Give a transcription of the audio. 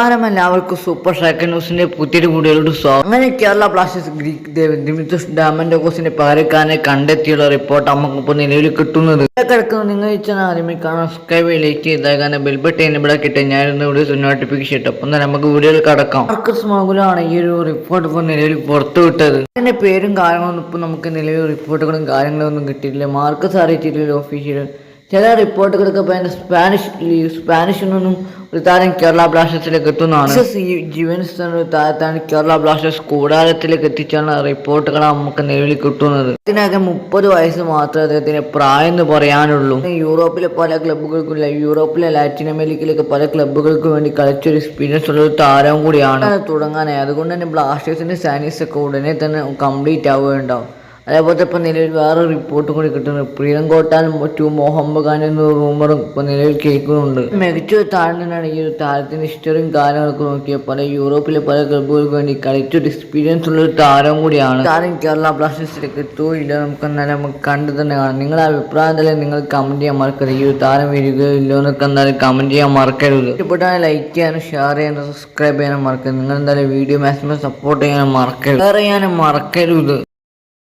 നമസ്കാരം എല്ലാവർക്കും super shack ന്യൂസിന്റെ പുതിയൊരു വീഡിയോയിലോട്ട് സ്വാഗതം. അങ്ങനെ കേരള ബ്ലാസ്റ്റേഴ്സ് ഗ്രീക്ക് ദേവ് ഡാമന്റെ ഡാമൻഡോക്കോസിന്റെ പകരക്കാരനെ കണ്ടെത്തിയുള്ള റിപ്പോർട്ട് നമുക്കിപ്പോൾ നിലവിൽ കിട്ടുന്നത്. കിടക്കുന്നത് നിങ്ങൾ ഇച്ചാൽ ആദ്യമേ കാണാൻ സബ്സ്ക്രൈബ് ലൈക്ക് ചെയ്താൽ കാരണം ബെൽബട്ട് ഇവിടെ കിട്ടും ഞാനിന്ന് വീഡിയോസ് നോട്ടിഫിക്കേഷൻ ഇട്ടു. തന്നെ നമുക്ക് വീഡിയോയിൽ കടക്കാം. മാർക്കസ് മാകുലാണ് ഈ ഒരു റിപ്പോർട്ട് ഇപ്പോൾ നിലവിൽ പുറത്തു വിട്ടത്. അതിന്റെ പേരും കാര്യങ്ങളൊന്നും ഇപ്പോൾ നമുക്ക് നിലവിൽ റിപ്പോർട്ടുകളും കാര്യങ്ങളൊന്നും കിട്ടിയിട്ടില്ല. മാർക്കസ് അറിയിച്ചിട്ടില്ല ഒഫീഷ്യൽ ചില റിപ്പോർട്ടുകളൊക്കെ പറയുന്നത് സ്പാനിഷ് സ്പാനിഷിൽ നിന്നും ഒരു താരം കേരള ബ്ലാസ്റ്റേഴ്സിലേക്ക് എത്തുന്നതാണ്. ജീവൻസ് ഒരു താരത്താണ് കേരള ബ്ലാസ്റ്റേഴ്സ് കൂടാരത്തിലേക്ക് എത്തിച്ചാണ് റിപ്പോർട്ടുകൾ നമുക്ക് നിലവിൽ കിട്ടുന്നത്. ഇതിനകം മുപ്പത് വയസ്സ് മാത്രമേ അദ്ദേഹത്തിന് പ്രായം എന്ന് പറയാനുള്ളൂ. യൂറോപ്പിലെ പല ക്ലബ്ബുകൾക്കും യൂറോപ്പിലെ ലാറ്റിൻ അമേരിക്കയിലേക്ക് പല ക്ലബ്ബുകൾക്കും വേണ്ടി കളിച്ചൊരു എക്സ്പീരിയൻസ് ഉള്ള ഒരു താരം കൂടിയാണ്. തുടങ്ങാനായി. അതുകൊണ്ട് തന്നെ ബ്ലാസ്റ്റേഴ്സിന്റെ സാനീസ് ഒക്കെ ഉടനെ തന്നെ കംപ്ലീറ്റ് ആവുകയുണ്ടാവും. അതേപോലെ ഇപ്പം നിലവിൽ വേറെ റിപ്പോർട്ട് കൂടി കിട്ടുന്നു പ്രിയങ്കോട്ടാൻ ടു മോഹമ്മദ് ഖാൻ എന്ന റൂമറും ഇപ്പം നിലവിൽ കേൾക്കുന്നുണ്ട്. മികച്ച ഒരു താരം തന്നെയാണ്. ഈ ഒരു താരത്തിന്റെ ഹിസ്റ്ററിയും കാര്യങ്ങളൊക്കെ നോക്കിയാൽ പല യൂറോപ്പിലെ പല ക്ലബ്ബുകൾക്ക് വേണ്ടി കളിച്ചൊരു എക്സ്പീരിയൻസ് ഉള്ള ഒരു താരം കൂടിയാണ്. താരം കേരള ബ്ലാസ്റ്റേഴ്സിലേക്ക് എത്തുകയില്ല നമുക്ക് എന്നാലും നമുക്ക് കണ്ടു തന്നെ കാണാം. നിങ്ങളുടെ അഭിപ്രായം തന്നെ നിങ്ങൾ കമന്റ് ചെയ്യാൻ മറക്കരുത്. ഈ ഒരു താരം വരികയോ ഇല്ലോ എന്നൊക്കെ എന്തായാലും കമന്റ് ചെയ്യാൻ മറക്കരുത്. ഇഷ്ടപ്പെട്ടാൽ ലൈക്ക് ചെയ്യാനും ഷെയർ ചെയ്യാനും സബ്സ്ക്രൈബ് ചെയ്യാനും മറക്കരുത്. നിങ്ങൾ എന്തായാലും വീഡിയോ മാക്സിമം സപ്പോർട്ട് ചെയ്യാനും മറക്കരുത്. ഷെയർ ചെയ്യാനും മറക്കരുത്.